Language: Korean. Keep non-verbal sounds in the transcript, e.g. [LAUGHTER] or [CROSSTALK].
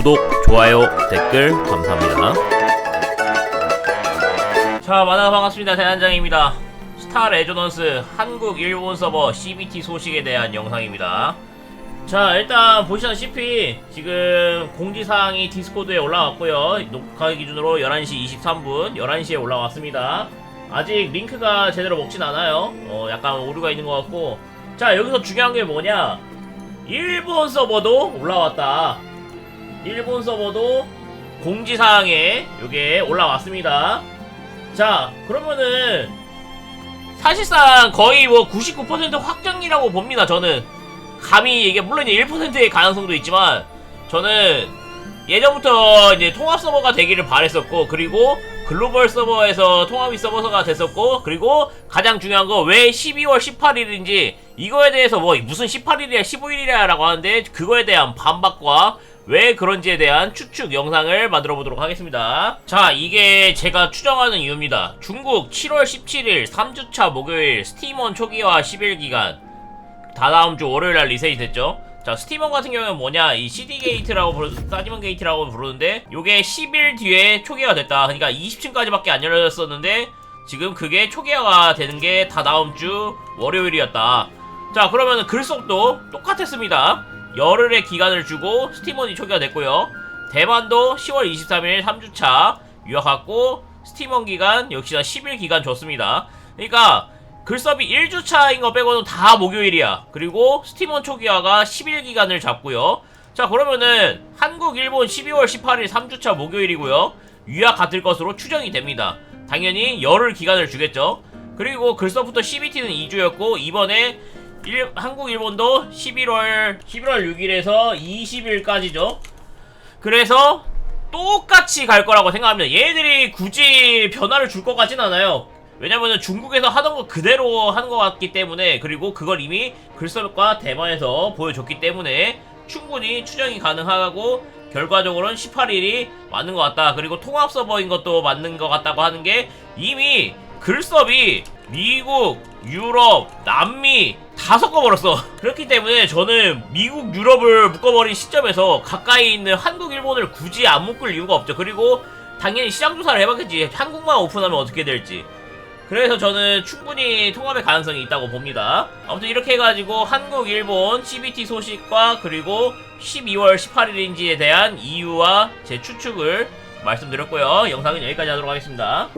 구독, 좋아요, 댓글 감사합니다. 자, 만나 반갑습니다. 대한장입니다. 스타 레저던스 한국 일본 서버 CBT 소식에 대한 영상입니다. 자, 일단 보시다시피 지금 공지사항이 디스코드에 올라왔고요. 녹화 기준으로 11시 23분, 11시에 올라왔습니다. 아직 링크가 제대로 먹진 않아요. 어, 약간 오류가 있는 것 같고. 자, 여기서 중요한 게 뭐냐? 일본 서버도 올라왔다. 일본 서버도 공지사항에 이게 올라왔습니다. 자, 그러면은 사실상 거의 뭐 99% 확정이라고 봅니다. 저는 감히 이게 물론 이제 1%의 가능성도 있지만 저는 예전부터 이제 통합 서버가 되기를 바랬었고 그리고 글로벌 서버에서 통합이 서버가 됐었고 그리고 가장 중요한 거 왜 12월 18일인지 이거에 대해서 뭐 무슨 18일이야 15일이야 라고 하는데 그거에 대한 반박과 왜 그런지에 대한 추측 영상을 만들어 보도록 하겠습니다. 자, 이게 제가 추정하는 이유입니다. 중국 7월 17일 3주차 목요일 스팀원 초기화 10일 기간 다다음 주 월요일 날 리셋이 됐죠. 자, 스팀원 같은 경우는 뭐냐, 이 CD 게이트라고 부르, 사지먼 게이트라고 부르는데, 요게 10일 뒤에 초기화가 됐다. 그러니까 20층까지밖에 안 열렸었는데, 지금 그게 초기화가 되는 게 다 다음 주 월요일이었다. 자, 그러면 글속도 똑같았습니다. 열흘의 기간을 주고 스팀원이 초기화 됐고요. 대만도 10월 23일 3주차 유학하고 스팀원 기간 역시나 10일 기간 줬습니다. 그러니까 글서비 1주차인 거 빼고는 다 목요일이야. 그리고 스팀원 초기화가 10일 기간을 잡고요. 자 그러면은 한국, 일본 12월 18일 3주차 목요일이고요. 유학 같을 것으로 추정이 됩니다. 당연히 열흘 기간을 주겠죠. 그리고 글서부터 CBT는 2주였고 이번에 일, 한국, 일본도 11월 11월 6일에서 20일까지죠. 그래서 똑같이 갈 거라고 생각합니다. 얘들이 굳이 변화를 줄 것 같진 않아요. 왜냐면은 중국에서 하던 거 그대로 하는 것 같기 때문에 그리고 그걸 이미 글서과 대만에서 보여줬기 때문에 충분히 추정이 가능하고 결과적으로는 18일이 맞는 것 같다. 그리고 통합 서버인 것도 맞는 것 같다고 하는 게 이미 글섭이 미국, 유럽, 남미 다 섞어버렸어. [LAUGHS] 그렇기 때문에 저는 미국, 유럽을 묶어버린 시점에서 가까이 있는 한국, 일본을 굳이 안 묶을 이유가 없죠. 그리고 당연히 시장 조사를 해봤겠지. 한국만 오픈하면 어떻게 될지. 그래서 저는 충분히 통합의 가능성이 있다고 봅니다. 아무튼 이렇게 해가지고 한국, 일본 CBT 소식과 그리고 12월 18일인지에 대한 이유와 제 추측을 말씀드렸고요. 영상은 여기까지 하도록 하겠습니다.